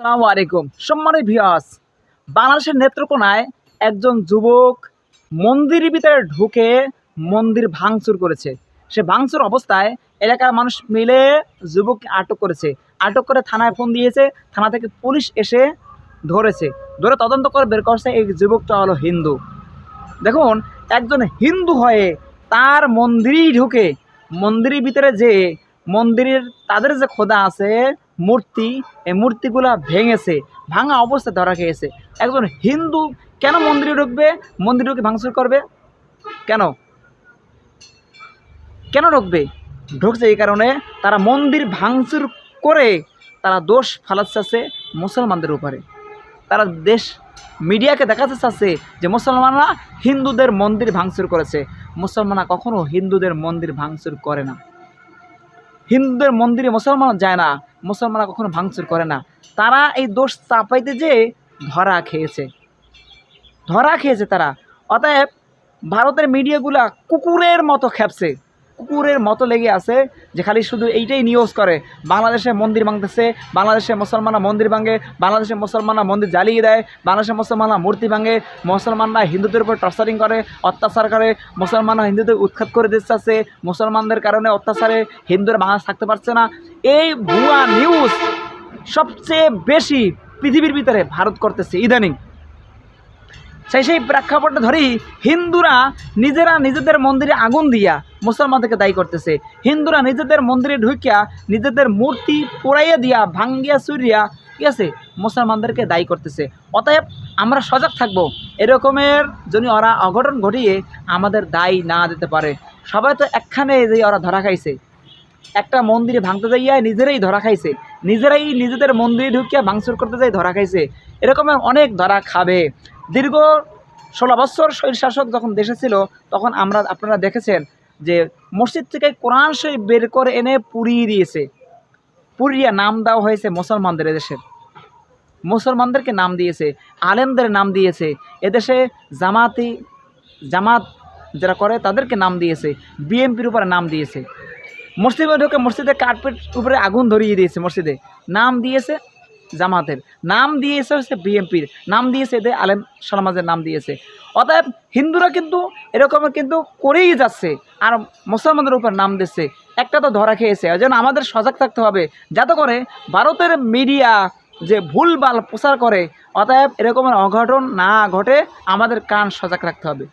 আসসালামু আলাইকুম। সম্মানিত ভিয়াস বাংলাদেশের নেত্রকোনায় একজন যুবক মন্দিরের ভিতরে ঢুকে মন্দির ভাঙচুর করেছে। সে ভাঙচুর অবস্থায় এলাকার মানুষ মিলে যুবককে আটক করেছে। আটক করে থানায় ফোন দিয়েছে, থানা থেকে পুলিশ এসে ধরেছে। ধরে তদন্ত করে বের করছে এই যুবকটা হলো হিন্দু। দেখুন, একজন হিন্দু হয়ে তার মন্দিরেই ঢুকে মন্দিরের ভিতরে যে মন্দিরের তাদের যে খোদা আছে, মূর্তি, এই মূর্তিগুলা ভেঙেছে, ভাঙা অবস্থায় ধরা খেয়েছে। একজন হিন্দু কেন মন্দিরে ঢুকবে? মন্দিরে ঢুকে ভাঙচুর করবে? কেন? কেন ঢুকবে? ঢুকছে এই কারণে তারা মন্দির ভাঙচুর করে তারা দোষ ফালাচ্ছে মুসলমানদের উপরে। তারা দেশ, মিডিয়াকে দেখাতে চাচ্ছে যে মুসলমানরা হিন্দুদের মন্দির ভাঙচুর করেছে। মুসলমানরা কখনো হিন্দুদের মন্দির ভাঙচুর করে না। হিন্দুদের মন্দিরে মুসলমান যায় না, মুসলমানরা কখনো ভাঙচুর করে না। তারা এই দোষ চাপাইতে যে ধরা খেয়েছে। ধরা খেয়েছে তারা। অতএব ভারতের মিডিয়াগুলা কুকুরের মতো খেপছে। কুকুরের মতো লেগে আছে যে খালি শুধু এইটাই নিউজ করে। বাংলাদেশে মন্দির ভাঙতেছে, বাংলাদেশে মুসলমানরা মন্দির ভাঙে, বাংলাদেশে মুসলমানরা মন্দির জ্বালিয়ে দেয়, বাংলাদেশে মুসলমানরা মূর্তি ভাঙে, মুসলমানরা হিন্দুদের উপর টর্চারিং করে, অত্যাচার করে, মুসলমানরা হিন্দুদের উৎখাত করে দিচ্ছে আছে মুসলমানদের কারণে অত্যাচারে হিন্দুরা বাংলাদেশ থাকতে পারছে না। এই ভুয়া নিউজ সবচেয়ে বেশি পৃথিবীর ভিতরে ভারত করতেছে, ইদানিং। সেই সেই প্রেক্ষাপটে ধরেই হিন্দুরা নিজেরা নিজেদের মন্দিরে আগুন দিয়া মুসলমানদেরকে দায়ী করতেছে। হিন্দুরা নিজেদের মন্দিরে ঢুকিয়া নিজেদের মূর্তি পোড়াইয়া দিয়া, ভাঙ্গিয়া চুরিয়া ঠিক আছে, মুসলমানদেরকে দায়ী করতেছে। অতএব আমরা সজাগ থাকব। এরকমের যদি ওরা অঘটন ঘটিয়ে আমাদের দায়ী না দিতে পারে। সবাই তো একখানে যে ওরা ধরা খাইছে। একটা মন্দিরে ভাঙতে যাইয়া নিজেরাই ধরা খাইছে। নিজেরাই নিজেদের মন্দিরে ঢুকিয়া ভাঙচুর করতে যাই ধরা খাইছে। এরকমের অনেক ধরা খাবে। দীর্ঘ ষোলো বছর শৈল শাসক যখন দেশে ছিল, তখন আমরা, আপনারা দেখেছেন যে মসজিদ থেকে কোরআন শরীফ বের করে এনে পুড়িয়ে দিয়েছে। পুরিয়া নাম দেওয়া হয়েছে মুসলমানদের এদেশের মুসলমানদেরকে নাম দিয়েছে, আলেমদের নাম দিয়েছে। এদেশে জামাতি, জামাত যারা করে তাদেরকে নাম দিয়েছে বিএমপির উপরে নাম দিয়েছে। মসজিদে ঢুকে মসজিদে কার্পেট উপরে আগুন ধরিয়ে দিয়েছে মসজিদে। নাম দিয়েছে জামাতের। নাম দিয়েছে হচ্ছে বিএমপির নাম দিয়েছে এদের আলেম সমাজের নাম দিয়েছে। অতএব হিন্দুরা কিন্তু এরকম কিন্তু করেই যাচ্ছে আর মুসলমানদের উপর নাম দিচ্ছে। একটা তো ধরা খেয়েছে। জন্য আমাদের সজাগ থাকতে হবে। যাতে করে ভারতের মিডিয়া যে ভুলভাল প্রচার করে, অতএব এরকমের অঘটন না ঘটে, আমাদের কান সজাগ রাখতে হবে।